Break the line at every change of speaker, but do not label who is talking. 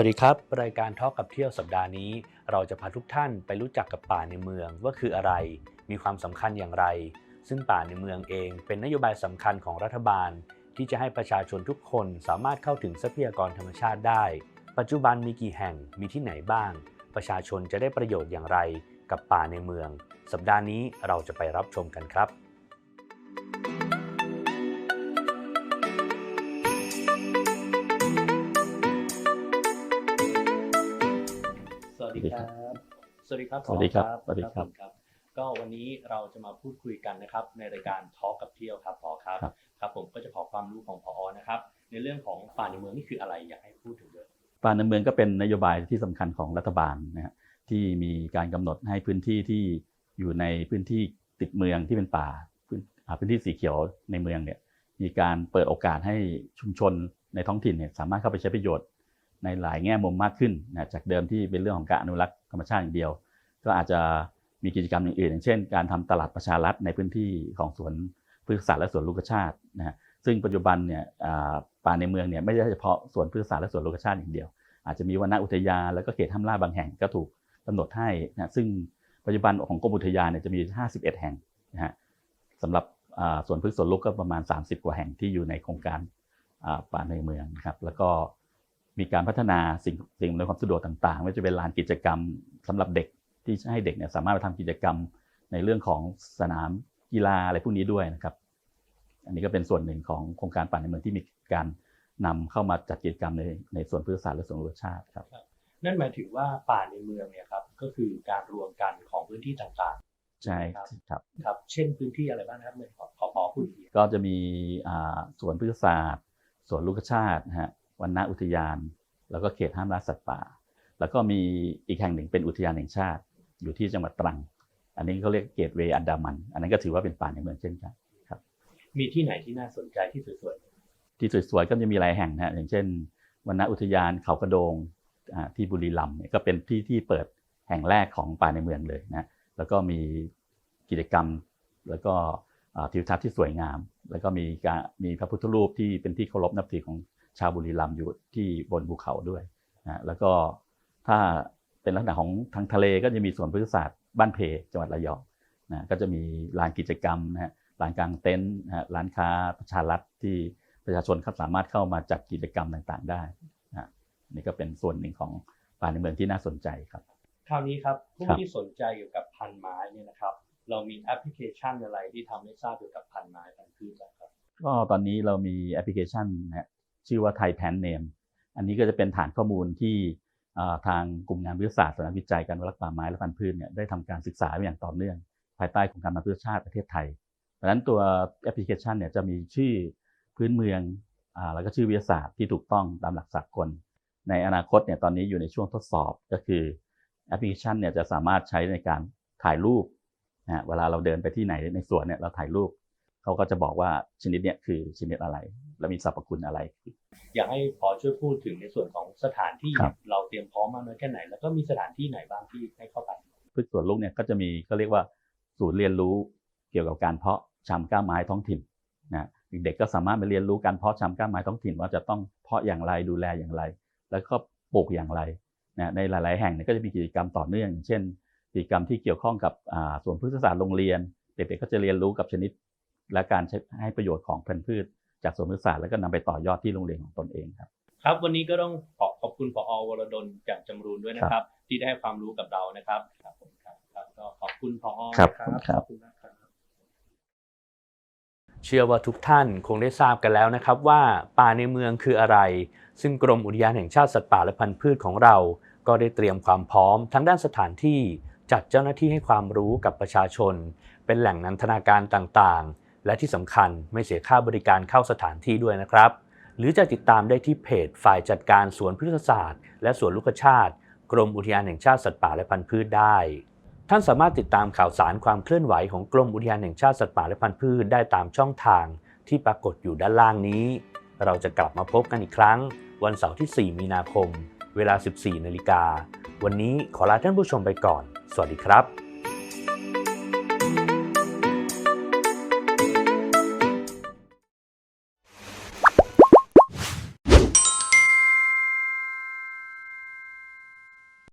วัสดีครับ รายการทอกับเที่ยวสัปดาห์นี้ เราจะพาทุกท่านไปรู้จักกับป่าในเมืองว่าคืออะไร มีความสำคัญอย่างไร ซึ่งป่าในเมืองเองเป็นนโยบายสำคัญของรัฐบาล ที่จะให้ประชาชนทุกคนสามารถเข้าถึงทรัพยากรธรรมชาติได้ ปัจจุบันมีกี่แห่งมีที่ไหนบ้าง ประชาชนจะได้ประโยชน์อย่างไร กับป่าในเมือง สัปดาห์นี้เราจะไปรับชมกันครับ ดีครับ สวัสดีครับ
สวัสดีครับ
ผอ
สวัสดีครับ
ผมครับ ก็วันนี้เราจะมาพูดคุยกันนะครับ ในรายการทอ l k กับเที่ยวครับพอครับ
ครับ
ครับ ผมก็จะขอความรู้ของพอนะครับ ในเรื่องของป่าในเมืองนี่คืออะไรอยากให้พูดถึงด้วย
ป่าในเมืองก็เป็นนโยบายที่สำคัญของรัฐบาลนะฮะที่มีการกำหนดให้พื้นที่ที่อยู่ในพื้นที่ติดเมืองที่เป็นป่าพื้นอ่าพื้นที่สีเขียวในเมืองเนี่ยมีการเปิดโอกาสให้ชุมชนในท้องถิ่นเนี่ยสามารถเข้าไปใช้ประโยชน์ ในหลายแง่มุมมากขึ้นนะจากเดิมที่เป็นเรื่องของการอนุรักษ์ธรรมชาติอย่างเดียว ก็อาจจะมีกิจกรรมอย่างอื่นอย่างเช่น การทำตลาดประชารัฐในพื้นที่ของสวนพฤกษศาสตร์และสวนลูกชาตินะซึ่งปัจจุบันเนี่ยป่าในเมืองเนี่ยไม่ใช่เฉพาะสวนพฤกษศาสตร์และสวนลูกชาติอย่างเดียว อาจจะมีวนอุทยานแล้วก็เขตห้ามล่าบางแห่งก็ถูกกำหนดให้นะซึ่งปัจจุบันของกรมอุทยานเนี่ยจะมี 51 แห่งนะฮะสำหรับสวนพฤกษสวนลูกก็ประมาณ 30 กว่าแห่งที่อยู่ในโครงการป่าในเมืองนะครับแล้วก็ มีการพัฒนาสิ่งสิ่งอำนวยความสะดวกต่างๆไม่ว่าจะเป็นลานกิจกรรมสำหรับเด็กที่ให้เด็กเนี่ยสามารถไปทำกิจกรรมในเรื่องของสนามกีฬาอะไรพวกนี้ด้วยนะครับ อันนี้ก็เป็นส่วนหนึ่งของโครงการป่าในเมืองที่มีการนำเข้ามาจัดกิจกรรมในในส่วนพฤกษศาสตร์และส่วนรสชาติครับ
นั่นหมายถึงว่าป่าในเมืองเนี่ยครับก็คือการรวมกันของพื้นที่ต่าง
ใช่
ครับ
ครับ
ๆครับเช่นพื้นที่อะไรบ้างนะครับเมื่อขอขอขอพูดอีกที
ก็จะมีอ่าสวนพฤกษศาสตร์สวนลูกชาตินะฮะ วันนาอุทยาน แล้วก็เขตห้ามล่าสัตว์ป่า แล้วก็มีอีกแห่งหนึ่งเป็นอุทยานแห่งชาติ อยู่ที่จังหวัดตรัง อันนี้เขาเรียกเกตเวย์อันดามัน อันนั้นก็ถือว่าเป็นป่าในเมืองเช่นกัน
มีที่ไหนที่น่าสนใจที่สวย
ที่สวยๆก็จะมีหลายแห่งนะฮะอย่างเช่นวันนาอุทยานเขากระโดงอ่าที่บุรีรัมย์เนี่ยก็เป็นที่ที่เปิดแห่งแรกของป่าในเมืองเลยนะแล้วก็มีกิจกรรมแล้วก็อ่าทิวทัศน์ที่สวยงาม แล้วก็มีการมีพระพุทธรูปที่เป็นที่เคารพนับถือของ ชาวบุรีรัมย์อยู่ที่บนภูเขาด้วยนะแล้วก็ถ้าเป็นลักษณะของทางทะเลก็จะมีสวนพฤกษศาสตร์บ้านเพจังหวัดระยองนะก็จะมีลานกิจกรรมนะฮะลานกลางเต็นท์นะฮะร้านค้าประชารัฐที่ประชาชนเขาสามารถเข้ามาจัดกิจกรรมต่างๆ ได้นะฮะนี่ก็เป็นส่วนหนึ่งของป่าในเมืองที่น่าสนใจครับ
ๆคราวนี้ครับผู้
ครับ
ที่สนใจเกี่ยวกับพันธุ์ไม้เนี่ยนะครับ เรามีแอปพลิเคชันอะไรที่ทำให้ทราบเกี่ยวกับพันธุ์ไม้พันธุ์พืชบ้างครับ
ก็ตอนนี้เรามีแอปพลิเคชันนะฮะ ชื่อว่าไทยแพนเนม อันนี้ก็จะเป็นฐานข้อมูลที่ทางกลุ่มงานวิทยาศาสตร์สำนักวิจัยการรักษ์ป่าไม้และพันธุ์พืชเนี่ยได้ทำการศึกษาอย่างต่อเนื่อง ภายใต้โครงการพันธุ์พืชชาติประเทศไทย เพราะฉะนั้นตัวแอปพลิเคชันเนี่ยจะมีชื่อพื้นเมืองอแล้วก็ชื่อวิทยาศาสตร์ที่ถูกต้องตามหลักสากล ในอนาคตเนี่ยตอนนี้อยู่ในช่วงทดสอบก็คือแอปพลิเคชันเนี่ยจะสามารถใช้ในการถ่ายรูปนะเวลาเราเดินไปที่ไหนในสวนเนี่ยเราถ่ายรูปเขาก็จะบอกว่าชนิดเนี่ยคือชนิดอะไร และมีสรรพคุณอะไร
อยากให้พอช่วยพูดถึงในส่วนของสถานที่
ครับ
เราเตรียมพร้อมมากน้อยแค่ไหน แล้วก็มีสถานที่ไหนบ้างที่ให้เข้าไป
พืชสวนลูกเนี่ยก็จะมีก็เรียกว่าศูนย์เรียนรู้เกี่ยวกับการเพาะชำกล้าไม้ท้องถิ่นนะเด็กๆก็สามารถไปเรียนรู้การเพาะชำกล้าไม้ท้องถิ่น ว่าจะต้องเพาะอย่างไรดูแลอย่างไร แล้วก็ปลูกอย่างไรนะในหลาย ๆ แห่งเนี่ยก็จะมีกิจกรรมต่อเนื่องอย่างเช่น กิจกรรมที่เกี่ยวข้องกับอ่าสวนพฤกษศาสตร์โรงเรียน เด็กๆก็จะเรียนรู้กับชนิด และการใช้ให้ประโยชน์ของพันธุ์พืช จากสวนพฤกษศาสตร์แล้วก็นำไปต่อยอดที่โรงเรียนของตนเองครับ
ครับวันนี้ก็ต้องขอขอบคุณผอวรดลแจ่มจำรูนด้วยนะครับ ที่ได้ให้ความรู้กับเรานะครับครับผมครับครับก็ขอบคุณผอ
ครับ
นะ
ครับ
ขอบคุณมากครับเชื่อว่าทุกท่านคงได้ทราบกันแล้วนะครับว่าป่าในเมืองคืออะไร ซึ่งกรมอุทยานแห่งชาติสัตว์ป่าและพันธุ์พืชของเรา ก็ได้เตรียมความพร้อมทั้งด้านสถานที่จัดเจ้าหน้าที่ให้ความรู้กับประชาชน เป็นแหล่งนันทนาการต่างๆ และที่สำคัญไม่เสียค่าบริการเข้าสถานที่ด้วยนะครับ หรือจะติดตามได้ที่เพจฝ่ายจัดการสวนพฤกษศาสตร์ และสวนลูกชาติ กรมอุทยานแห่งชาติสัตว์ป่าและพันธุ์พืชได้ ท่านสามารถติดตามข่าวสารความเคลื่อนไหวของกรมอุทยานแห่งชาติสัตว์ป่าและพันธุ์พืชได้ตามช่องทางที่ปรากฏอยู่ด้านล่างนี้ เราจะกลับมาพบกันอีกครั้ง วันเสาร์ที่ 4 มีนาคม เวลา 14 นาฬิกา วันนี้ขอลาท่านผู้ชมไปก่อน สวัสดีครับ